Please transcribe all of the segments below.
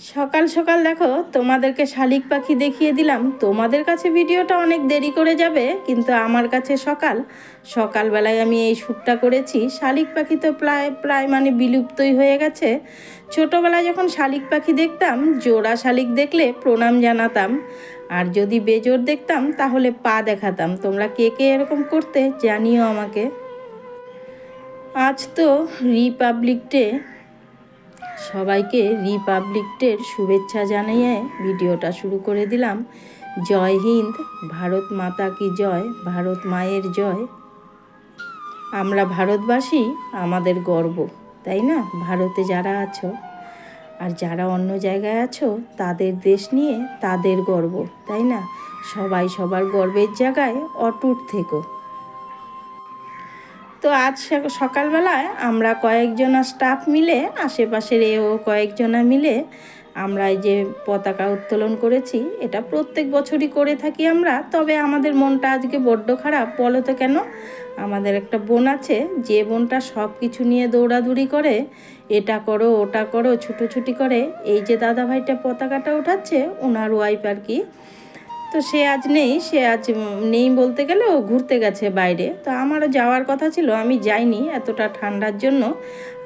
সকাল সকাল দেখো, তোমাদেরকে শালিক পাখি দেখিয়ে দিলাম। তোমাদের কাছে ভিডিওটা অনেক দেরি করে যাবে, কিন্তু আমার কাছে সকাল। সকালবেলায় আমি এই শ্যুটটা করেছি। শালিক পাখি তো প্রায় প্রায় মানে বিলুপ্তই হয়ে গেছে। ছোটোবেলায় যখন শালিক পাখি দেখতাম, জোড়া শালিক দেখলে প্রণাম জানাতাম। আর যদি বেজোর দেখতাম, তাহলে পা দেখাতাম। তোমরা কে কে এরকম করতে জানিও আমাকে। আজ তো রিপাবলিক ডে সবাইকে রিপাবলিক ডের শুভেচ্ছা জানিয়ে ভিডিওটা শুরু করে দিলাম। জয় হিন্দ, ভারত মাতা কি জয়, ভারত মায়ের জয়। আমরা ভারতবাসী, আমাদের গর্ব, তাই না? ভারতে যারা আছো আর যারা অন্য জায়গায় আছো, তাদের দেশ নিয়ে তাদের গর্ব, তাই না? সবাই সবার গর্বের জায়গায় অটুট থেকো। তো আজ সক- সকালবেলায় আমরা কয়েকজনা স্টাফ মিলে, আশেপাশের এও কয়েকজনা মিলে আমরা এই যে পতাকা উত্তোলন করেছি, এটা প্রত্যেক বছরই করে থাকি আমরা। তবে আমাদের মনটা আজকে বড্ড খারাপ। বলো তো কেন? আমাদের একটা বোন আছে, যে বোনটা সব কিছু নিয়ে দৌড়াদৌড়ি করে, এটা করো, ওটা করো, ছুটোছুটি করে, এই যে দাদা ভাইটা পতাকাটা উঠাচ্ছে ওনার ওয়াইফ আর কি। তো সে আজ নেই, সে আজ নেই বলতে গেলে ও ঘুরতে গেছে বাইরে। তো আমারও যাওয়ার কথা ছিল, আমি যাইনি এতটা ঠান্ডার জন্য।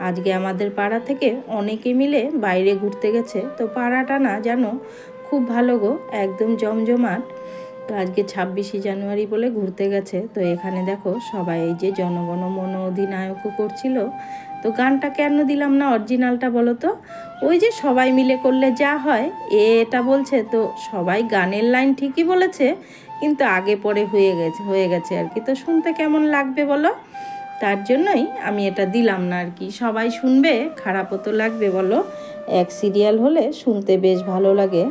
আজকে আমাদের পাড়া থেকে অনেকে মিলে বাইরে ঘুরতে গেছে। তো পাড়াটা না জানো, খুব ভালো গো, একদম জমজমাট। তো আজকে ছাব্বিশে জানুয়ারি বলে ঘুরতে গেছে। তো এখানে দেখো সবাই এই যে জনগণ মন অধিনায়কও করছিল। তো গানটা কেন দিলাম না অরিজিনালটা বলো তো? ওই যে সবাই মিলে করলে যা হয় এটা বলছে, তো সবাই গানের লাইন ঠিকই বলেছে, কিন্তু আগে পরে হয়ে গেছে হয়ে গেছে আর কি। তো শুনতে কেমন লাগবে বলো? তার জন্যই আমি এটা দিলাম না আর কি। সবাই শুনবে, খারাপও তো লাগবে বলো। এক সিরিয়াল হলে শুনতে বেশ ভালো লাগে।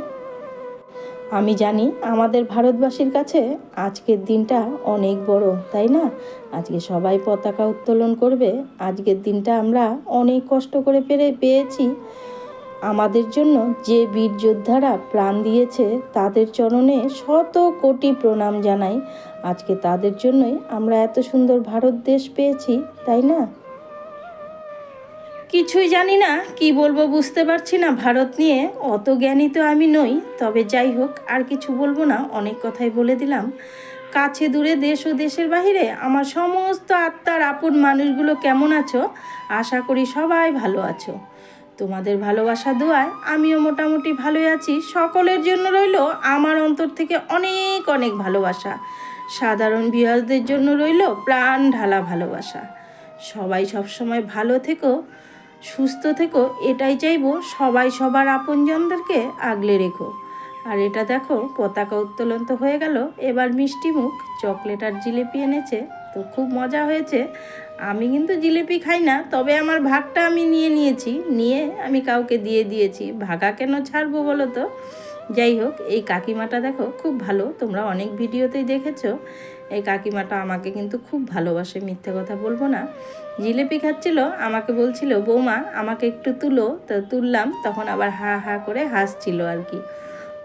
আমি জানি আমাদের ভারতবাসীর কাছে আজকের দিনটা অনেক বড়, তাই না? আজকে সবাই পতাকা উত্তোলন করবে, আজকের দিনটা আমরা অনেক কষ্ট করে পেরে পেয়েছি। আমাদের জন্য যে বীর যোদ্ধারা প্রাণ দিয়েছে, তাদের চরণে শত কোটি প্রণাম জানাই। আজকে তাদের জন্যই আমরা এত সুন্দর ভারত দেশ পেয়েছি, তাই না? কিছুই জানি না, কি বলব বুঝতে পারছি না ভারত নিয়ে। অত জ্ঞানী তো আমি নই, তবে যাই হোক, আর কিছু বলব না, অনেক কথাই বলে দিলাম। কাছে দূরে দেশ ও দেশের বাহিরে আমার সমস্ত আত্মার আপন মানুষগুলো কেমন আছো? আশা করি সবাই ভালো আছো। তোমাদের ভালোবাসা দোয়ায় আমিও মোটামুটি ভালোই আছি। সকলের জন্য রইল আমার অন্তর থেকে অনেক অনেক ভালোবাসা। সাধারণ বিয়াসদের জন্য রইল প্রাণ ঢালা ভালোবাসা। সবাই সবসময় ভালো থেকো। সুস্থ থেকো, এটাই চাইব সবাই সবার আপনজনদেরকে আগলে রেখো। আর এটা দেখো, পতাকা উত্তোলন তো হয়ে গেল, এবার মিষ্টি মুখ, চকলেট আর জিলিপি এনেছে, তো খুব মজা হয়েছে। আমি কিন্তু জিলিপি খাই না, তবে আমার ভাগটা আমি নিয়ে নিয়েছি, নিয়ে আমি কাউকে দিয়ে দিয়েছি। ভাগা কেন ছাড়বো বলো তো? যাই হোক, এই কাকিমাটা দেখো, খুব ভালো, তোমরা অনেক ভিডিওতেই দেখেছ। এই কাকিমাটা আমাকে কিন্তু খুব ভালোবাসে, মিথ্যে কথা বলব না। জিলিপি খাচ্ছিল, আমাকে বলছিল, বৌমা, আমাকে একটু তুলো। তো তুললাম, তখন আবার হা হা করে হাসছিল আর কি।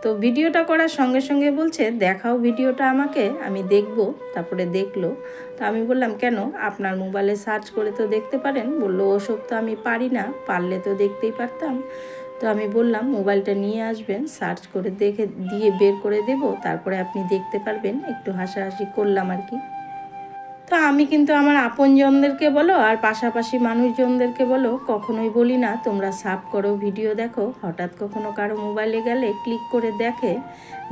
তো ভিডিওটা করার সঙ্গে সঙ্গে বলছে, দেখাও ভিডিওটা আমাকে, আমি দেখব। তারপরে দেখল। তো আমি বললাম, কেন? আপনার মোবাইলে সার্চ করে তো দেখতে পারেন। বলল, ওসব তো আমি পারি না, পারলে তো দেখতেই পারতাম। তো আমি বললাম, মোবাইলটা নিয়ে আসবেন, সার্চ করে দেখে, দিয়ে বের করে দেব, তারপরে আপনি দেখতে পারবেন। একটু হাসাহাসি করলাম আর কি। তো আমি কিন্তু আমার আপনজনদেরকে বলো, আর পাশাপাশি মানুষজনদেরকে বলো, কখনোই বলি না, তোমরা সাব করো, ভিডিও দেখো, হঠাৎ কখনো কারও মোবাইলে গেলে ক্লিক করে দেখে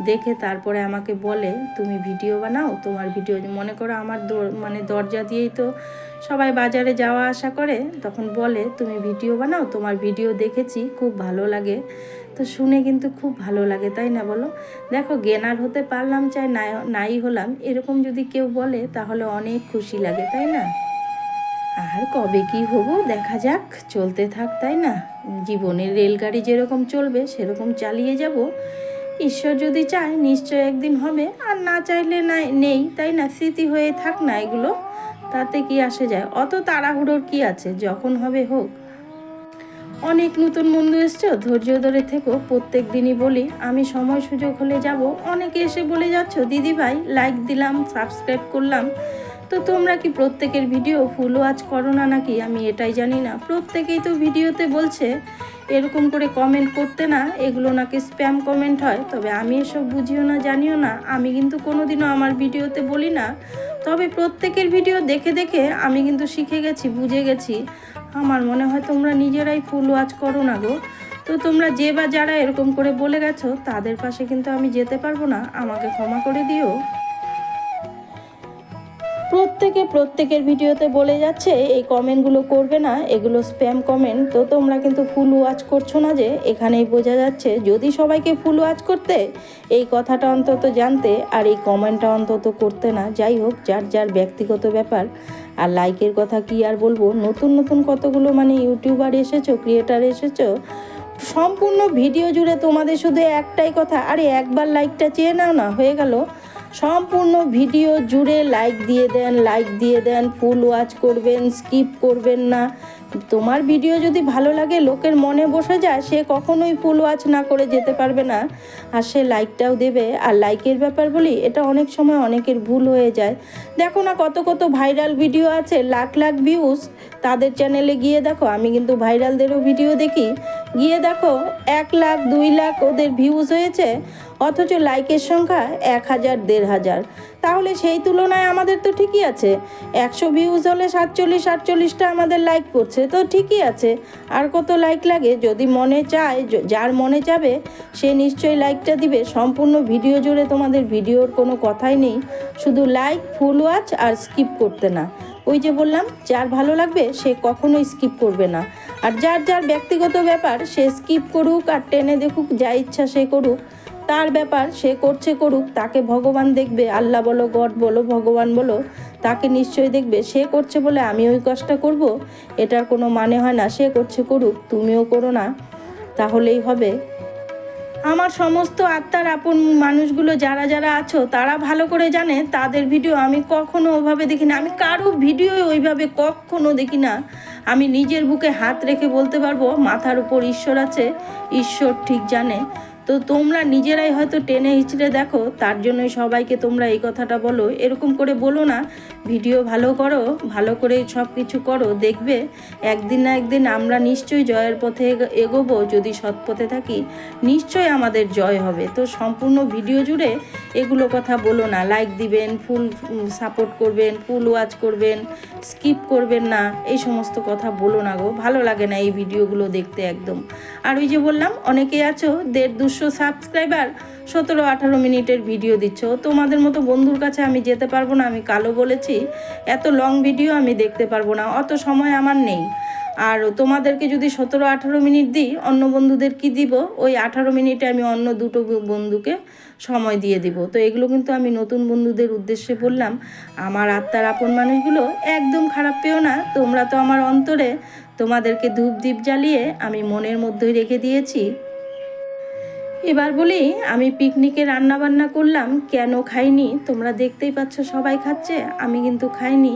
দেখে তারপরে আমাকে বলে, তুমি ভিডিও বানাও, তোমার ভিডিও, মনে করো আমার মানে দরজা দিয়েই তো সবাই বাজারে যাওয়া আসা করে, তখন বলে, তুমি ভিডিও বানাও, তোমার ভিডিও দেখেছি, খুব ভালো লাগে। তো শুনে কিন্তু খুব ভালো লাগে, তাই না বলো? দেখো গেনার হতে পারলাম চাই, নাই নাই হলাম, এরকম যদি কেউ বলে, তাহলে অনেক খুশি লাগে, তাই না? আর কবে কি হব, দেখা যাক, চলতে থাক, তাই না? জীবনের রেলগাড়ি যেরকম চলবে, সেরকম চালিয়ে যাব। ঈশ্বর যদি চায়, নিশ্চয় একদিন হবে, আর না চাইলে নাই, নেই, তাই না? স্মৃতি হয়ে থাক না এগুলো। তাতে কি আসে যায়? অত তাড়াহুড়োর কি আছে? যখন হবে হোক। অনেক নতুন বন্ধু এসছো, ধৈর্য ধরে থেকো। প্রত্যেক দিনই বলি, আমি সময় সুযোগ হলে যাব। অনেকে এসে বলে যাচ্ছ, দিদি ভাই লাইক দিলাম সাবস্ক্রাইব করলাম। তো তোমরা কি প্রত্যেকের ভিডিও ফুল ওয়াচ করো না নাকি? আমি এটাই জানি না। প্রত্যেকেই তো ভিডিওতে বলছে, এরকম করে কমেন্ট করতে না, এগুলো নাকি স্প্যাম কমেন্ট হয়। তবে আমি এসব বুঝিও না, জানিও না। আমি কিন্তু কোনোদিনও আমার ভিডিওতে বলি না তবে প্রত্যেকের ভিডিও দেখে দেখে আমি কিন্তু শিখে গেছি, বুঝে গেছি। আমার মনে হয় তোমরা নিজেরাই ফুল ওয়াচ করো না গো। তো তোমরা যে বা যারা এরকম করে বলে গেছো, তাদের পাশে কিন্তু আমি যেতে পারব না। আমাকে ক্ষমা করে দিও। প্রত্যেকে প্রত্যেকের ভিডিওতে বলে যাচ্ছে, এই কমেন্টগুলো করবে না, এগুলো স্প্যাম কমেন্ট। তো তোমরা কিন্তু ফুল ওয়াচ করছ না যে, এখানেই বোঝা যাচ্ছে, যদি সবাইকে ফুল ওয়াচ করতে, এই কথাটা অন্তত জানতে আর এই কমেন্টটা অন্তত করতে না। যাই হোক, যার যার ব্যক্তিগত ব্যাপার, আর লাইকের কথা কি আর বলব? নতুন নতুন কতগুলো মানে ইউটিউবার এসেছ, ক্রিয়েটার এসেছ, সম্পূর্ণ ভিডিও জুড়ে তোমাদের শুধু একটাই কথা, আরে একবার লাইকটা চেয়ে নাও না, হয়ে গেল। সম্পূর্ণ ভিডিও জুড়ে লাইক দিয়ে দেন লাইক দিয়ে দেন ফুল ওয়াচ করবেন স্কিপ করবেন না। তোমার ভিডিও যদি ভালো লাগে, লোকের মনে বসে যায়, সে কখনোই ফুল ওয়াচ না করে যেতে পারবে না। আর সে লাইকটাও দেবে। আর লাইকের ব্যাপার বলি, এটা অনেক সময় অনেকের ভুল হয়ে যায়। দেখো না কত কত ভাইরাল ভিডিও আছে, লাখ লাখ ভিউজ তাদের চ্যানেলে গিয়ে দেখো, আমি কিন্তু ভাইরালদেরও ভিডিও দেখি। গিয়ে দেখো, এক লাখ, দুই লাখ ওদের ভিউজ হয়েছে। অথচ লাইকের সংখ্যা এক হাজার, দেড় হাজার। তাহলে সেই তুলনায় আমাদের তো ঠিকই আছে। একশো ভিউজ হলে সাতচল্লিশ, আটচল্লিশটা আমাদের লাইক করছে, তো ঠিকই আছে। আর কত লাইক লাগে? যদি মনে চায় যার মনে যাবে, সে নিশ্চয়ই লাইকটা দিবে। সম্পূর্ণ ভিডিও জুড়ে তোমাদের ভিডিওর কোনো কথাই নেই। শুধু লাইক ফুল ওয়াচ আর স্কিপ করতে না। ওই যে বললাম, যার ভালো লাগবে, সে কখনোই স্কিপ করবে না। আর যার যার ব্যক্তিগত ব্যাপার সে স্কিপ করুক আর টেনে দেখুক যা ইচ্ছা সে করুক, তার ব্যাপার সে করছে করুক, তাকে ভগবান দেখবে, আল্লাহ বলো, গড বলো, ভগবান বলো, তাকে নিশ্চয়ই দেখবে, সে করছে বলে আমি ওই কাজটা করব, এটার কোনো মানে হয় না, সে করছে করুক, তুমিও করো না, তাহলেই হবে। আমার সমস্ত আত্মার আপন মানুষগুলো যারা যারা আছো, তারা ভালো করে জানে, তাদের ভিডিও আমি কখনো ওভাবে দেখি না আমি কারও ভিডিও ওইভাবে কখনো দেখি না আমি নিজের বুকে হাত রেখে বলতে পারব মাথার উপর ঈশ্বর আছে ঈশ্বর ঠিক জানে। তো তোমরা নিজেরাই হয়তো টেনে হিচড়ে দেখো, তার জন্যই সবাইকে তোমরা এই কথাটা বলো। এরকম করে বলো না, ভিডিও ভালো করো, ভালো করে সব কিছু করো, দেখবে একদিন না একদিন আমরা নিশ্চয়ই জয়ের পথে এগ- এগোবো, যদি সৎ পথে থাকি, নিশ্চয়ই আমাদের জয় হবে। তো সম্পূর্ণ ভিডিও জুড়ে এগুলো কথা বলো না। লাইক দিবেন ফুল সাপোর্ট করবেন ফুল ওয়াচ করবেন স্কিপ করবেন না, এই সমস্ত কথা বলো না গো। ভালো লাগে না এই ভিডিওগুলো দেখতে একদম। আর ওই যে বললাম, অনেকেই আছো, দেড় দুশো সাবস্ক্রাইবার সতেরো, আঠারো মিনিটের ভিডিও দিচ্ছ। তোমাদের মতো বন্ধুর কাছে আমি যেতে পারব না, আমি কালো বলেছি। এত লং ভিডিও আমি দেখতে পারব না, অত সময় আমার নেই। আর তোমাদেরকে যদি সতেরো, আঠারো মিনিট দিই, অন্য বন্ধুদের কি দিব? ওই আঠারো মিনিটে আমি অন্য দুটো বন্ধুকে সময় দিয়ে দিব। তো এগুলো কিন্তু আমি নতুন বন্ধুদের উদ্দেশ্যে বললাম। আমার আত্মার আপন মানুষগুলো একদম খারাপ পেও না, তোমরা তো আমার অন্তরে তোমাদেরকে ধূপ দ্বীপ জ্বালিয়ে আমি মনের মধ্যেই রেখে দিয়েছি। এবার বলি, আমি পিকনিকে রান্না বান্না করলাম, কেন খাইনি? তোমরা দেখতেই পাচ্ছ সবাই খাচ্ছে, আমি কিন্তু খাইনি।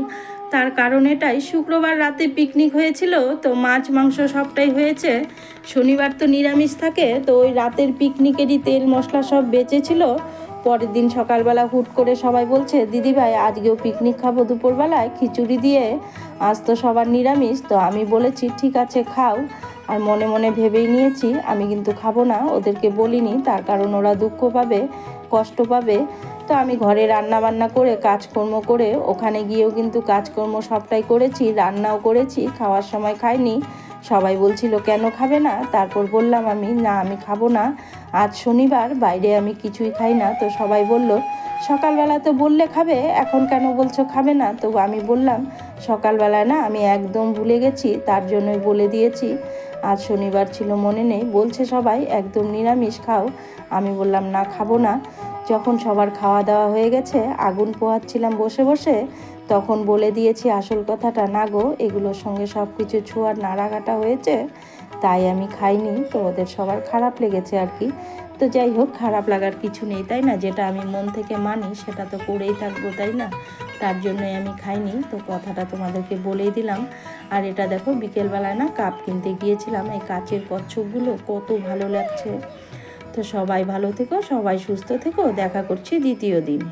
তার কারণ এটাই, শুক্রবার রাতে পিকনিক হয়েছিল, তো মাছ মাংস সবটাই হয়েছে। শনিবার তো নিরামিষ থাকে, তো ওই রাতের পিকনিকেরই তেল মশলা সব বেঁচেছিল। পরের দিন সকালবেলা হুট করে সবাই বলছে দিদিভাই আজকেও পিকনিক খাব দুপুরবেলায়, খিচুড়ি দিয়ে? আজ তো সবার নিরামিষ, তো আমি বলেছি, ঠিক আছে, খাও। আর মনে মনে ভেবেই নিয়েছি, আমি কিন্তু খাব না, ওদেরকে বলিনি, তার কারণ ওরা দুঃখ পাবে, কষ্ট পাবে। তো আমি ঘরে রান্না বান্না করে, কাজকর্ম করে, ওখানে গিয়েও কিন্তু কাজকর্ম সবটাই করেছি, রান্নাও করেছি, খাওয়ার সময় খাইনি। সবাই বলছিল, কেন খাবে না? তারপর বললাম আমি, না, আমি খাব না। আজ শনিবার, বাইরে আমি কিছুই খাই না। তো সবাই বলল, সকালবেলা তো বললে খাবে, এখন কেন বলছো খাবে না? তো আমি বললাম, সকালবেলা না, আমি একদম ভুলে গেছি, তার জন্যই বলে দিয়েছি। আজ শনিবার ছিল, মনে নেই। বলছে সবাই, একদম নিরামিষ, খাও। আমি বললাম, না, খাব না। যখন সবার খাওয়া দাওয়া হয়ে গেছে, আগুন পোহাচ্ছিলাম বসে বসে, তখন বলে দিয়েছি আসল কথাটা, না গো, এগুলোর সঙ্গে সব কিছু ছোঁয়ার নাড়াঘাটা হয়েছে, তাই আমি খাইনি তো ওদের সবার খারাপ লেগেছে আর কি। তো যাই হোক, খারাপ লাগার কিছু নেই, তাই না? যেটা আমি মন থেকে মানি, সেটা তো করেই থাকব, তাই না? তার জন্যই আমি খাইনি, তো কথাটা তোমাদেরকে বলেই দিলাম। আর এটা দেখো, বিকেলবেলায় না কাপ কিনতে গিয়েছিলাম, এই কাচের কচ্ছপগুলো, কত ভালো লাগছে। তো সবাই ভালো থেকো সবাই সুস্থ থেকো। দেখা করছি দ্বিতীয় দিন।